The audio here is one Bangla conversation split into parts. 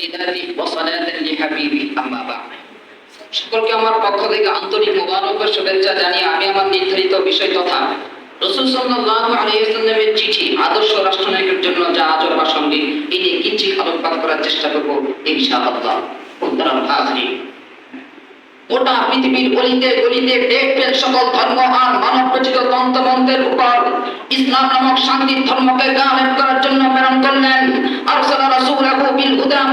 লিদাতি ওয়া সালাতান লি হাবিবি আম্মা বা'দ সকলকে আমার পক্ষ থেকে আন্তরিক মোবারক ও শুভেচ্ছা জানিয়ে আমি আমার নির্ধারিত বিষয় তথা রসুল সাল্লাল্লাহু আলাইহি ওয়াসাল্লামের চিঠি আদর্শ রাষ্ট্রনায়কের জন্য যা আজর বা সঙ্গে এই নিয়ে কিঞ্চিত আলোকপাত করার চেষ্টা করব ইনশাআল্লাহ। উত্তরম হাজরি গোটা পৃথিবীর গলিতে গলিতে দেখবেন সকল ধর্ম মানব রচিত তন্ত্রমন্ত্রের উপর ইসলাম নামক শান্তির ধর্মকে গালেব করার জন্য প্রেরণ করলেন। আর সালা রাসূলাহু বিল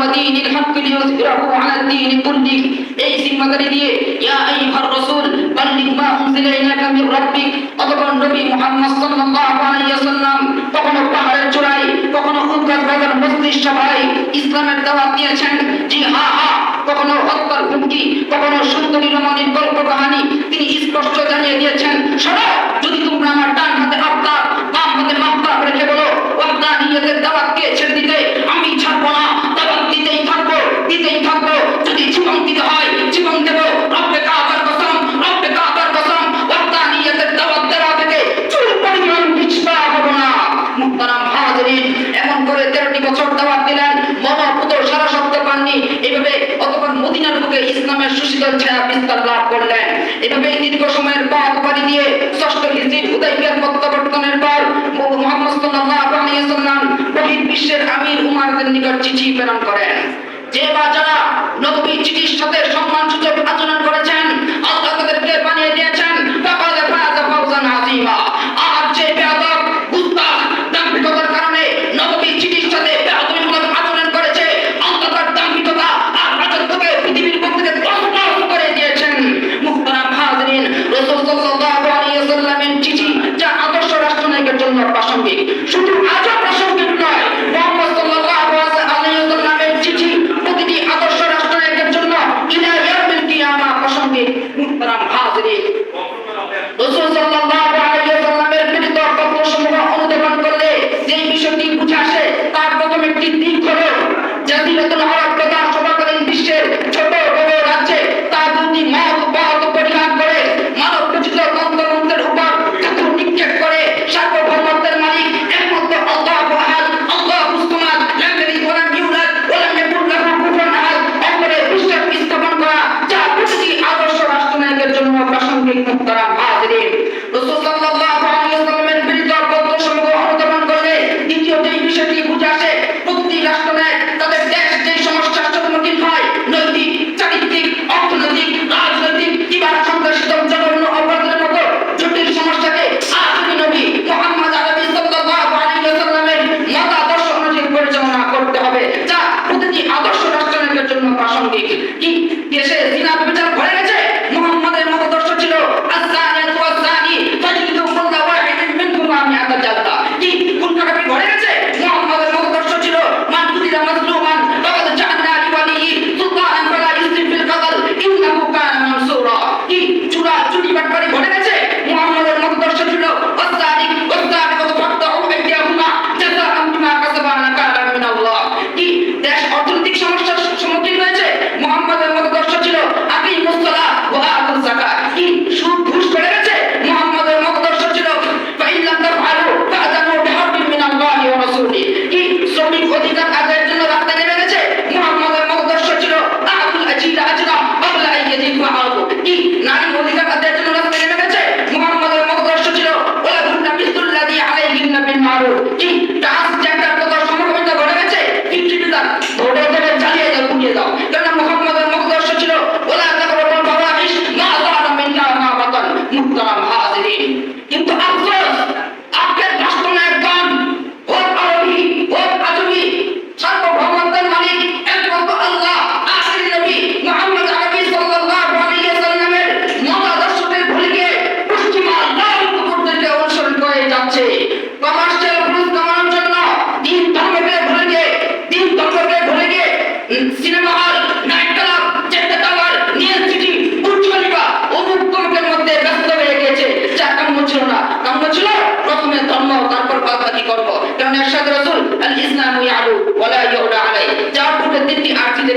ودين الحق ليظهره على الدين كله. এই জিম্মাদারি দিয়ে, ইয়া আইয়ুহার রাসূল, বাল্লিগ মা উনজিলা ইলাইকা মির রাব্বিক অতঃপর নবী মুহাম্মদ সাল্লাল্লাহু আলাইহি ওয়াসাল্লাম কখনো পাহাড়ের চূড়ায়, কখনো উদগাত বাজার মসজিদ সভায় ইসলামের দাওয়াত দিয়েছেন। জি হা হা। কখনো হত্যার হুমকি কখনো সুন্দরী রমণ স্বাধীনতা লাভ করলেন এভাবে দীর্ঘ সময়ের পথ পাড়ি দিয়ে ষষ্ঠ হিজড়ির উদয়কের প্রত্যাবর্তনের পর মোহাম্মদ সাল্লাল্লাহু আলাইহি ওয়াসাল্লাম বহির বিশ্বের আমির উমারদের নিকট চিঠি প্রেরণ করেন। যে বা যারা নবী চিঠির সাথে সম্মানসূচক আচরণ করেছেন, আল্লাহ তাদেরকে বানিয়ে দিয়েছেন।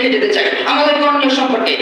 রেখে যেতে চাই। আমাদের করণীয় সম্পর্কে